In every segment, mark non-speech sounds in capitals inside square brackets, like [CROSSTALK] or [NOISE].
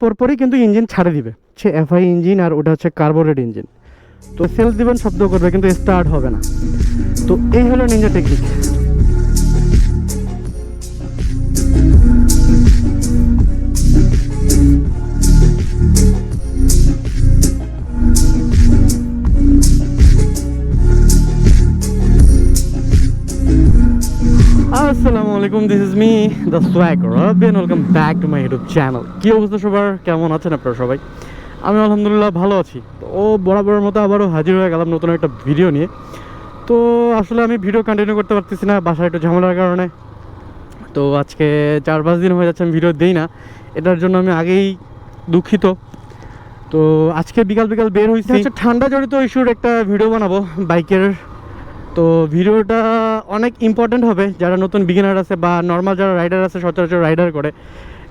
পরপরই কিন্তু ইঞ্জিন ছাড়ে দিবে। সে এফআই ইঞ্জিন আর ওটা হচ্ছে কার্বোরেট ইঞ্জিন। তো সেলস দিবেন শব্দ করবে কিন্তু স্টার্ট হবে না। তো এই হলো নিঞ্জা টেকনিক আলাইকুম this is me the swag Robin welcome back to my YouTube channel কী অবস্থা সবার? কেমন আছেন আপনারা সবাই? আমি আলহামদুলিল্লাহ ভালো আছি। তো ও বরাবরের মতো আবারও হাজির হয়ে গেলাম নতুন একটা ভিডিও নিয়ে। তো আসলে আমি ভিডিও কন্টিনিউ করতে পারতেছি না, বাসায় একটু ঝামেলার কারণে। তো আজকে চার পাঁচ দিন হয়ে যাচ্ছে আমি ভিডিও দিই না। এটার জন্য আমি আগেই দুঃখিত। তো আজকে বিকাল বিকাল বের হয়েছে ঠান্ডা জড়িত ইস্যুর একটা ভিডিও বানাবো, বাইকের তো ভিডিওটা অনেক ইম্পর্ট্যান্ট হবে। যারা নতুন বিগিনার আছে বা নর্মাল যারা রাইডার আছে, সচরাচর রাইডার করে,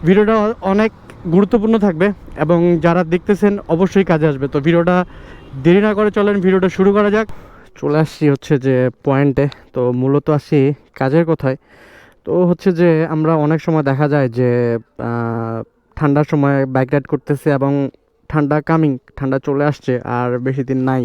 ভিডিওটা অনেক গুরুত্বপূর্ণ থাকবে এবং যারা দেখতেছেন অবশ্যই কাজে আসবে। তো ভিডিওটা দেরি না করে চলেন, ভিডিওটা শুরু করা যাক। চলে আসছি হচ্ছে যে পয়েন্টে তো মূলত আসি কাজের কথায়। তো হচ্ছে যে আমরা অনেক সময় দেখা যায় যে ঠান্ডার সময় বাইক রাইড করতেছে এবং ঠান্ডা কামিং ঠান্ডা চলে আসছে আর বেশি দিন নাই।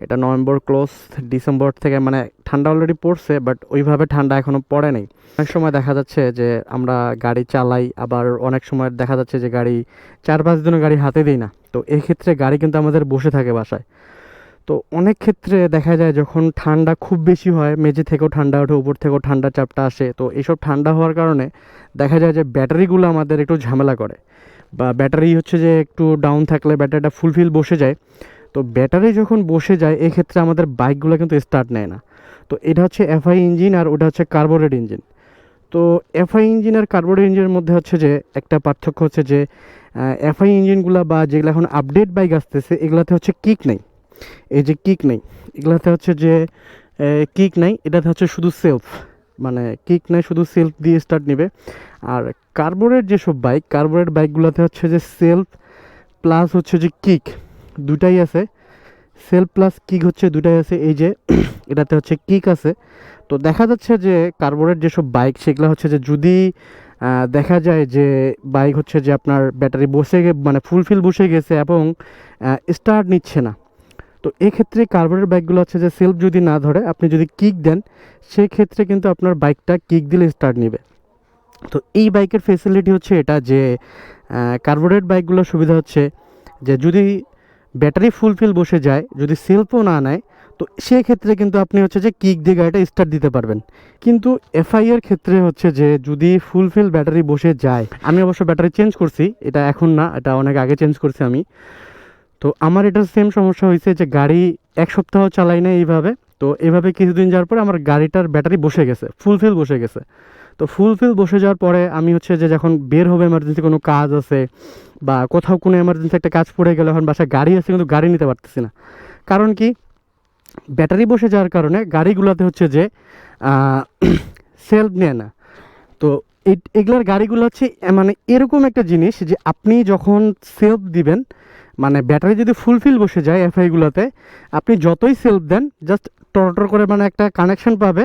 এটা নভেম্বর ক্লোজ, ডিসেম্বর থেকে মানে ঠান্ডা অলরেডি পড়ছে বাট ওইভাবে ঠান্ডা এখনও পড়ে নাই। অনেক সময় দেখা যাচ্ছে যে আমরা গাড়ি চালাই, আবার অনেক সময় দেখা যাচ্ছে যে গাড়ি চার পাঁচ দিনও গাড়ি হাতে দিই না। তো এই ক্ষেত্রে গাড়ি কিন্তু আমাদের বসে থাকে বাসায়। তো অনেক ক্ষেত্রে দেখা যায় যখন ঠান্ডা খুব বেশি হয়, মেঝে থেকেও ঠান্ডা ওঠে, উপর থেকেও ঠান্ডা চাপটা আসে, তো এইসব ঠান্ডা হওয়ার কারণে দেখা যায় যে ব্যাটারিগুলো আমাদের একটু ঝামেলা করে। বা ব্যাটারি হচ্ছে যে একটু ডাউন থাকলে ব্যাটারিটা ফুলফিল বসে যায়। তো ব্যাটারি যখন বসে যায়, এক্ষেত্রে আমাদের বাইকগুলো কিন্তু স্টার্ট নেয় না। তো এটা হচ্ছে এফআই ইঞ্জিন আর ওটা হচ্ছে কার্বোরেট ইঞ্জিন তো এফআই ইঞ্জিন আর কার্বোরেট ইঞ্জিনের মধ্যে হচ্ছে যে একটা পার্থক্য হচ্ছে যে এফআই ইঞ্জিনগুলো বা যেগুলো এখন আপডেট বাইক আসতেছে, এগুলাতে হচ্ছে কিক নেই। এই যে কিক নেই, এগুলাতে হচ্ছে যে কিক নাই, এটাতে হচ্ছে শুধু সেলফ মানে কিক নাই শুধু সেলফ দিয়ে স্টার্ট নেবে। আর কার্বোরেট যেসব বাইক কার্বোরেট বাইকগুলোতে হচ্ছে যে সেলফ প্লাস হচ্ছে যে কিক দুটাই আছে। সেলফ প্লাস কিক হচ্ছে দুটাই আছে। এই যে, [CLEARS THROAT] এটাতে হচ্ছে কিক আছে। তো দেখা যাচ্ছে যে কার্বোরেট যেসব বাইক সেগুলো হচ্ছে যে যদি দেখা যায় যে বাইক হচ্ছে যে আপনার ব্যাটারি বসে মানে ফুলফিল বসে গেছে এবং স্টার্ট নিচ্ছে না। তো এক্ষেত্রে কার্বোরেট বাইকগুলো হচ্ছে যে সেলফ যদি না ধরে, আপনি যদি কিক দেন, সেক্ষেত্রে কিন্তু আপনার বাইকটা কিক দিলে স্টার্ট নেবে। তো এই বাইকের ফেসিলিটি হচ্ছে এটা যে কার্বোরেট বাইকগুলোর সুবিধা হচ্ছে যে যদি ব্যাটারি ফুলফিল বসে যায়, যদি সেলফও না নেয়, তো সেক্ষেত্রে কিন্তু আপনি হচ্ছে যে কিক দিয়ে গাড়িটা স্টার্ট দিতে পারবেন। কিন্তু এফআই এর ক্ষেত্রে হচ্ছে যে যদি ফুলফিল ব্যাটারি বসে যায়, আমি অবশ্য ব্যাটারি চেঞ্জ করছি, এটা এখন না, এটা অনেক আগে চেঞ্জ করছি আমি। তো আমার এটা সেম সমস্যা হয়েছে যে গাড়ি এক সপ্তাহ চালাই না এইভাবে, তো এভাবে কিছুদিন যাওয়ার পরে আমার গাড়িটার ব্যাটারি বসে গেছে ফুলফিল বসে গেছে। তো ফুলফিল বসে যাওয়ার পরে আমি হচ্ছে যে যখন বের হবে এমার্জেন্সি কোনো কাজ আছে বা কোথাও কোনো এমার্জেন্সি একটা কাজ পড়ে গেলে এখন বাসায় গাড়ি আছে কিন্তু গাড়ি নিতে পারতেছি না। কারণ কি? ব্যাটারি বসে যাওয়ার কারণে গাড়িগুলোতে হচ্ছে যে সেলফ নেয় না। তো এগুলার গাড়িগুলো হচ্ছে মানে এরকম একটা জিনিস যে আপনি যখন সেলফ দিবেন মানে ব্যাটারি যদি ফুলফিল বসে যায় এফআইগুলোতে আপনি যতই সেলফ দেন জাস্ট টরটর করে মানে একটা কানেকশন পাবে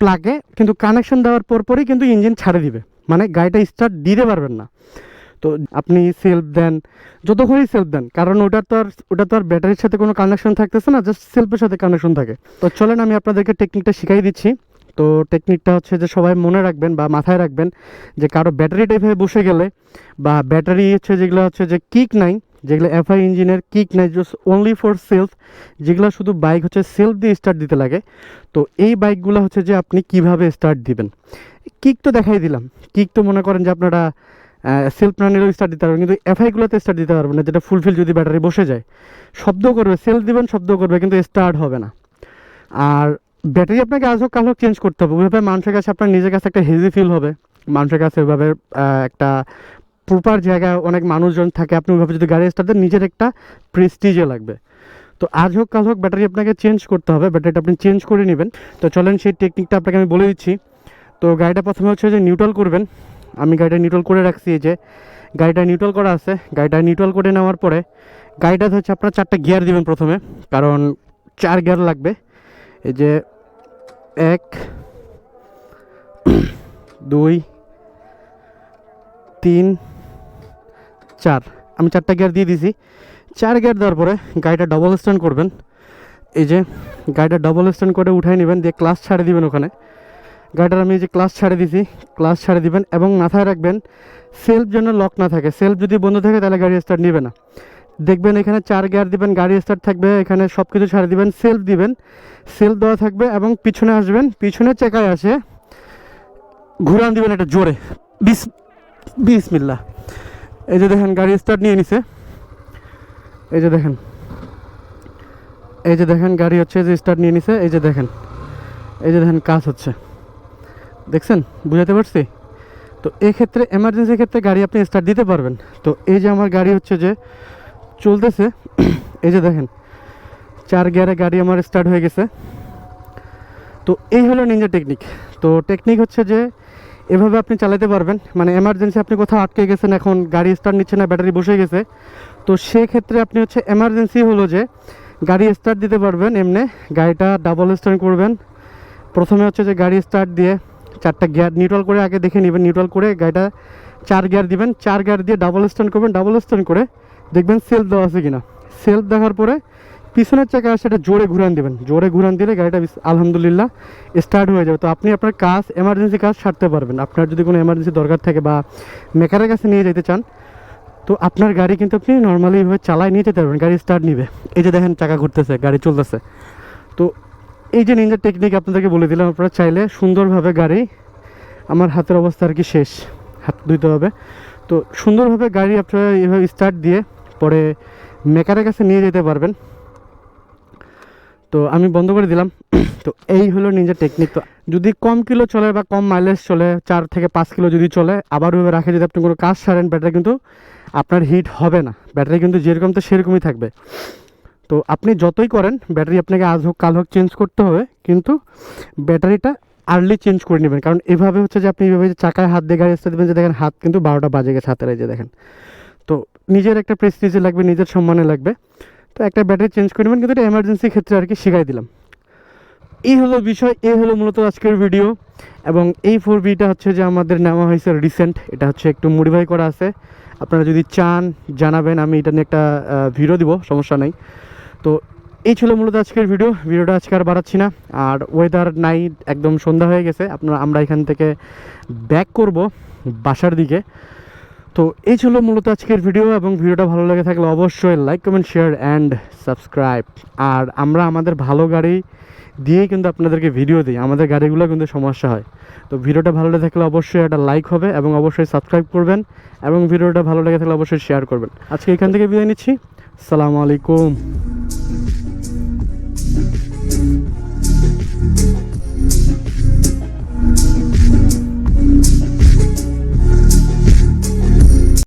প্লাগে কিন্তু কানেকশন দেওয়ার পর পরপরই কিন্তু ইঞ্জিন ছাড়ে দিবে। মানে গাড়িটা স্টার্ট দিতে পারবেন না। তো আপনি সেলফ দেন যত যতক্ষণই সেলফ দেন, কারণ ওটা তো আর, ওটা তো আর ব্যাটারির সাথে কোনো কানেকশন থাকতেছে না জাস্ট সেলফের সাথে কানেকশন থাকে। তো চলেন আমি আপনাদেরকে টেকনিকটা শিখাই দিচ্ছি। তো টেকনিকটা হচ্ছে যে সবাই মনে রাখবেন বা মাথায় রাখবেন যে কারও ব্যাটারি টাইপে বসে গেলে বা ব্যাটারি হচ্ছে যেগুলো হচ্ছে যে কিক নাই যেগুলো এফআই ইঞ্জিনের কিক নাই জাস্ট অনলি ফর সেলফ যেগুলো শুধু বাইক হচ্ছে সেলফ দিয়ে স্টার্ট দিতে লাগে। তো এই বাইকগুলো হচ্ছে যে আপনি কীভাবে স্টার্ট দিবেন। কিক তো দেখাই দিলাম। কিক তো মনে করেন যে আপনারা সেলফ না নিলেও স্টার্ট দিতে পারবেন, কিন্তু এফআইগুলোতে স্টার্ট দিতে পারবেন না, যেটা ফুলফিল যদি ব্যাটারি বসে যায়। শব্দ করবে সেলফ দিবেন, শব্দ করবে, কিন্তু স্টার্ট হবে না। আর ব্যাটারি আপনাকে আজ হোক, কাল হোক চেঞ্জ করতে হবে। ওইভাবে মানুষের কাছে আপনার নিজের কাছে একটা হেজি ফিল হবে। মানুষের কাছে ওইভাবে একটা প্রপার জায়গায় অনেক মানুষজন থাকে, আপনি ওইভাবে যদি গাড়ি স্টার্ট দেন, নিজের একটা প্রেস্টিজে লাগবে। তো আজ হোক, কাল হোক, ব্যাটারি আপনাকে চেঞ্জ করতে হবে, ব্যাটারিটা আপনি চেঞ্জ করে নেবেন। তো চলেন, সেই টেকনিকটা আপনাকে আমি বলে দিচ্ছি। তো গাড়িটা প্রথমে হচ্ছে যে নিউট্রাল করবেন। আমি গাড়িটা নিউট্রাল করে রাখছি, এই যে গাড়িটা নিউট্রাল করা আছে। গাড়িটা নিউট্রাল করে নেওয়ার পরে গাড়িটাতে হচ্ছে আপনার চারটা গিয়ার দিবেন প্রথমে, কারণ চার গিয়ার লাগবে। এই যে এক, দুই, তিন চার। আমি চারটা গিয়ার দিয়ে দিছি। চার গিয়ার দেওয়ার পরে গাড়িটা ডবল স্ট্যান্ড করবেন। এই যে গাড়িটা ডবল স্ট্যান্ড করে উঠাই নেবেন, দিয়ে ক্লাস ছাড়ে দিবেন ওখানে। গাড়িটার আমি যে ক্লাস ছাড়ে দিছি ক্লাস ছাড়ে দিবেন এবং মাথায় রাখবেন সেলফ যেন লক না থাকে। সেলফ যদি বন্ধ থাকে, তাহলে গাড়ি স্টার্ট নেবে না। দেখবেন এখানে চার গিয়ার দিবেন, গাড়ি স্টার্ট থাকবে, এখানে সব কিছু ছাড়ে দিবেন সেলফ দিবেন। সেলফ দেওয়া থাকবে এবং পিছনে আসবেন, পিছনে চাকায় আসে ঘুরান দিবেন একটা জোরে। বিশ বিস বিসমিল্লা এই যে দেখেন, গাড়ি স্টার্ট নিয়ে নিছে। এই যে দেখেন, এই যে দেখেন, গাড়ি হচ্ছে যে স্টার্ট নিয়ে নিছে। এই যে দেখেন, এই যে দেখেন, কাজ হচ্ছে। দেখছেন? বুঝাতে পারছি? তো এই ক্ষেত্রে এমার্জেন্সি ক্ষেত্রে গাড়ি আপনি স্টার্ট দিতে পারবেন। তো এই যে আমার গাড়ি হচ্ছে যে চলতেছে, [CLEARS THROAT] এই যে দেখেন, চার গিয়ারে গাড়ি আমার স্টার্ট হয়ে গেছে। তো এই হলো নিনজা টেকনিক তো টেকনিক হচ্ছে যে এভাবে আপনি চালাতে পারবেন। মানে এমার্জেন্সি আপনি কোথাও আটকে গেছেন, এখন গাড়ি স্টার্ট নিচ্ছে না ব্যাটারি বসে গেছে। তো সেক্ষেত্রে আপনি হচ্ছে এমার্জেন্সি হলো যে গাড়ি স্টার্ট দিতে পারবেন এমনি। গাড়িটা ডাবল স্টার্ট করবেন। প্রথমে হচ্ছে যে গাড়ি স্টার্ট দিয়ে চারটা গিয়ার নিউট্রাল করে আগে দেখে নেবেন। নিউট্রাল করে গাড়িটা চার গিয়ার দিবেন। চার গিয়ার দিয়ে ডাবল স্ট্যান্ড করবেন। ডাবল স্টার্ট করে দেখবেন সেলফ দেওয়া আছে কিনা। সেলফ দেখার পরে পিছনের চাকা সেটা জোরে ঘুরান দেবেন। জোরে ঘুরান দিলে গাড়িটা আলহামদুলিল্লাহ স্টার্ট হয়ে যাবে। তো আপনি আপনার কাজ এমার্জেন্সি কাজ সারতে পারবেন। আপনার যদি কোনো এমার্জেন্সি দরকার থাকে বা মেকারের কাছে নিয়ে যেতে চান, তো আপনার গাড়ি কিন্তু আপনি নর্মালি ভাবে চালায় নিয়ে যেতে পারবেন। গাড়ি স্টার্ট নিবে। এই যে দেখেন চাকা ঘুরতেছে, গাড়ি চলতেছে। তো এই যে নিনজার টেকনিক আপনাদেরকে বলে দিলাম, আপনারা চাইলে সুন্দরভাবে গাড়ি, আমার হাতের অবস্থা আর কি শেষ। হাত ধুইতে হবে। তো সুন্দরভাবে গাড়ি আপনারা এইভাবে স্টার্ট দিয়ে পরে মেকারের কাছে নিয়ে যেতে পারবেন। তো আমি বন্ধ করে দিলাম। [CLEARS THROAT] তো এই হলো নিজের টেকনিক তো যদি কম কিলো চলে বা কম মাইলেজ চলে, চার থেকে পাঁচ কিলো যদি চলে, আবার ওইভাবে রাখে যদি আপনি কোনো কাজ সারেন ব্যাটারি কিন্তু আপনার হিট হবে না। ব্যাটারি কিন্তু যেরকম তো সেরকমই থাকবে। তো আপনি যতই করেন ব্যাটারি আপনাকে আজ হোক কাল হোক চেঞ্জ করতে হবে, কিন্তু ব্যাটারিটা আর্লি চেঞ্জ করে নেবেন। কারণ এভাবে হচ্ছে যে আপনি এইভাবে যে চাকায় হাত দিয়ে গাড়ি আসতে দেবেন যে দেখেন, হাত কিন্তু বারোটা বাজে গেছে হাতের যে দেখেন। তো নিজের একটা প্রেস্টিজে লাগবে, নিজের সম্মানে লাগবে। তো একটা ব্যাটারি চেঞ্জ করে নেবেন, কিন্তু এটা এমার্জেন্সি ক্ষেত্রে আর কি শিখাই দিলাম। এই হলো বিষয়, এই হলো মূলত আজকের ভিডিও এবং এই ফোর বিটা হচ্ছে যে আমাদের নেওয়া হয়েছে রিসেন্ট এটা হচ্ছে একটু মডিফাই করা আছে। আপনারা যদি চান, জানাবেন, আমি এটা নিয়ে একটা ভিডিও দিব, সমস্যা নেই। তো এই ছিল মূলত আজকের ভিডিও ভিডিওটা আজকে আর বাড়াচ্ছি না। আর ওয়েদার নাইট একদম সন্ধ্যা হয়ে গেছে। আপনারা, আমরা এখান থেকে ব্যাক করব বাসার দিকে। তো এই ছিল মূলত আজকের ভিডিও এবং ভিডিওটা ভালো লেগে থাকলে অবশ্যই like comment share and subscribe আর আমরা আমাদের ভালো গাড়ি দিয়েই কিন্তু আপনাদেরকে ভিডিও দিই। আমাদের গাড়িগুলো কিন্তু সমস্যা হয়। তো ভিডিওটা ভালো লেগে থাকলে অবশ্যই একটা লাইক হবে এবং অবশ্যই সাবস্ক্রাইব করবেন এবং ভিডিওটা ভালো লেগে থাকলে অবশ্যই শেয়ার করবেন। আজকে এখান থেকে বিদায় নিচ্ছি। সালামু আলাইকুম।